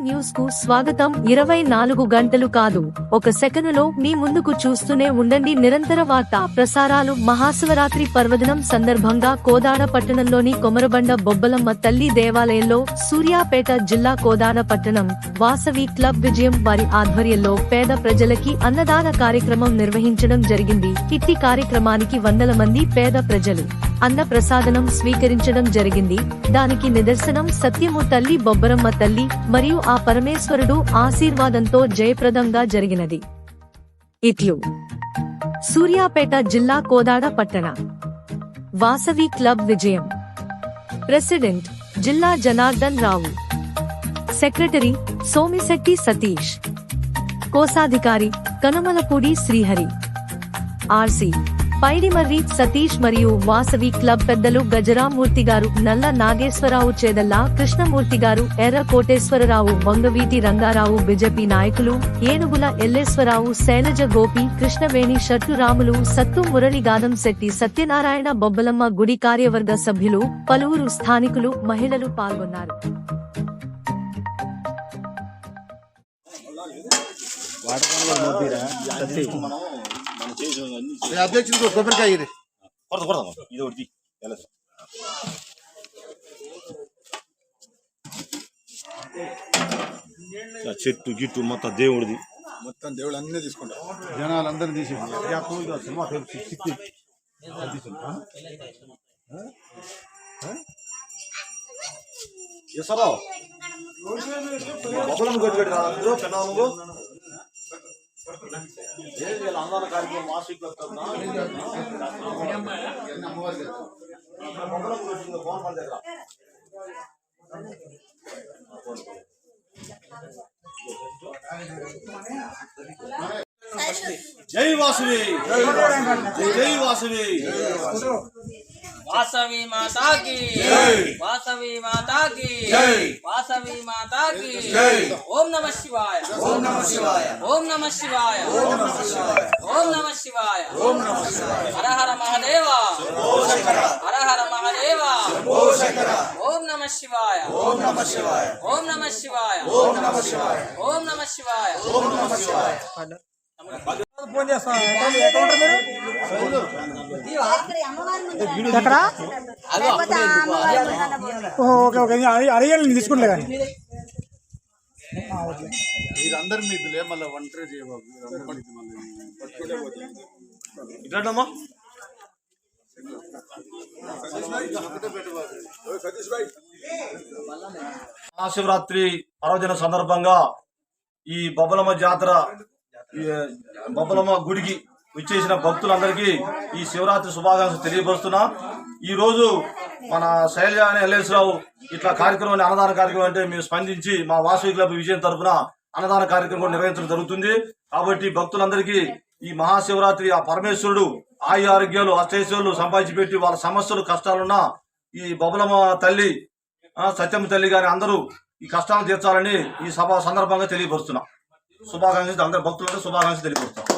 న్యూస్కు స్వాగతం. ఇరవై నాలుగు గంటలు కాదు. ఒక సెకనులో మీ ముందుకు చూస్తూనే ఉండండి. నిరంతర వార్తా ప్రసారాలు. మహాశివరాత్రి పర్వదినం సందర్భంగా కోదాడ పట్టణంలోని కొమరబండ బొబ్బలమ్మ తల్లి దేవాలయంలో సూర్యాపేట జిల్లా కోదాడ పట్టణం వాసవి క్లబ్ విజయం వారి ఆధ్వర్యంలో పేద ప్రజలకి అన్నదాన కార్యక్రమం నిర్వహించడం జరిగింది. ఇట్టి కార్యక్రమానికి వందల మంది పేద ప్రజలు. అన్న ప్రసాదనం స్వీకరించడం జరిగింది. దానికి నిదర్శనం సత్యము తల్లి బొబ్బరమ్మ తల్లి మరియు ఆ పరమేశ్వరుడు ఆశీర్వాదంతో జయప్రదంగా జరిగినది. ఇట్లు. సూర్యాపేట జిల్లా కోదాడ పట్టణ. వాసవి క్లబ్ విజయం. ప్రెసిడెంట్ జిల్లా జనార్దన్ రావు. సెక్రటరీ సోమిశెట్టి సతీష్. కోశాధికారి కనుమలపూడి శ్రీహరి. ఆర్సీ పైడిమర్రి సతీష్ మరియు వాసవి క్లబ్ పెద్దలు గజరామూర్తి గారు నల్ల నాగేశ్వరరావు చేదల్ల కృష్ణమూర్తి గారు ఎర్ర కోటేశ్వరరావు వంగవీటి రంగారావు బిజెపి నాయకులు ఏనుగుల ఎల్లేశ్వరరావు శైలజ గోపి కృష్ణవేణి షట్టు రాములు సత్తు మురళిగాదం శెట్టి సత్యనారాయణ బొబ్బలమ్మ గుడి కార్యవర్గ సభ్యులు పలువురు స్థానికులు మహిళలు పాల్గొన్నారు. మనం చేసిన అన్ని అధ్యక్షుడు కొబ్బరికాయ ఇది కొడత కొడదాం ఇది ఒకటి ఎలా సార్ ఆ చెట్టు గిట్టు మొత్తం దేవుడిది మొత్తం దేవుడు అన్నీ తీసుకుంటారు జనాలందరినీ తీసి ఎసరా బొబ్బలం కొట్టి పెట్టి రా అన్నదాన కార్యక్రమం మాసిక్ ఫోన్ దగ్గర జై వాసువి జై వాసువి. వాసవి మాతాకి వాసవి మాతాకి వాసవి మాతాకి ఓం నమ శివాయ ఓం నమ శివాయ ఓం నమ శివాయ ఓం నమ శివాయ ఓం నమ శివాయ ఓం నమ శివాయ హర హర మహాదేవ హర హర మహాదేవ ఓం నమ శివాయ ఓం నమ శివాయ ఓం నమ శివాయ ఓం నమ శివాయ ఓం నమ శివాయ ఓం నమ శివాయ ఎక్కడ? Okay okay. అడిగాను నేను తీసుకుంటలే కానీ. మీరందరి మీదులే మళ్ళీ ఒంటరి చేయబాబు. ఇట్లమ్మా మహాశివరాత్రి పర్వదిన సందర్భంగా ఈ బొబ్బలమ్మ జాతర బొబ్బలమ్మ గుడికి విచ్చేసిన భక్తులందరికీ ఈ శివరాత్రి శుభాకాంక్షలు తెలియపరుస్తున్నా. ఈ రోజు మన శైలజ అనే ఎల్ఎస్రావు ఇట్లా కార్యక్రమాన్ని అన్నదాన కార్యక్రమం అంటే మేము స్పందించి మా వాసవి క్లబ్ విజయం తరఫున అన్నదాన కార్యక్రమం కూడా నిర్వహించడం జరుగుతుంది. కాబట్టి భక్తులందరికీ ఈ మహాశివరాత్రి ఆ పరమేశ్వరుడు ఆయు ఆరోగ్యాలు అష్టైశ్వర్యాలు సంపాదించి పెట్టి వాళ్ళ సమస్యలు కష్టాలున్నా ఈ బొబ్బలమ్మ తల్లి సత్యమ్మ తల్లి గారి అందరూ ఈ కష్టాలను తీర్చాలని ఈ సభ సందర్భంగా తెలియపరుస్తున్నా. శుభాకాంక్షలు అందరు భక్తులకు శుభాకాంక్షలు తెలియపరుస్తాం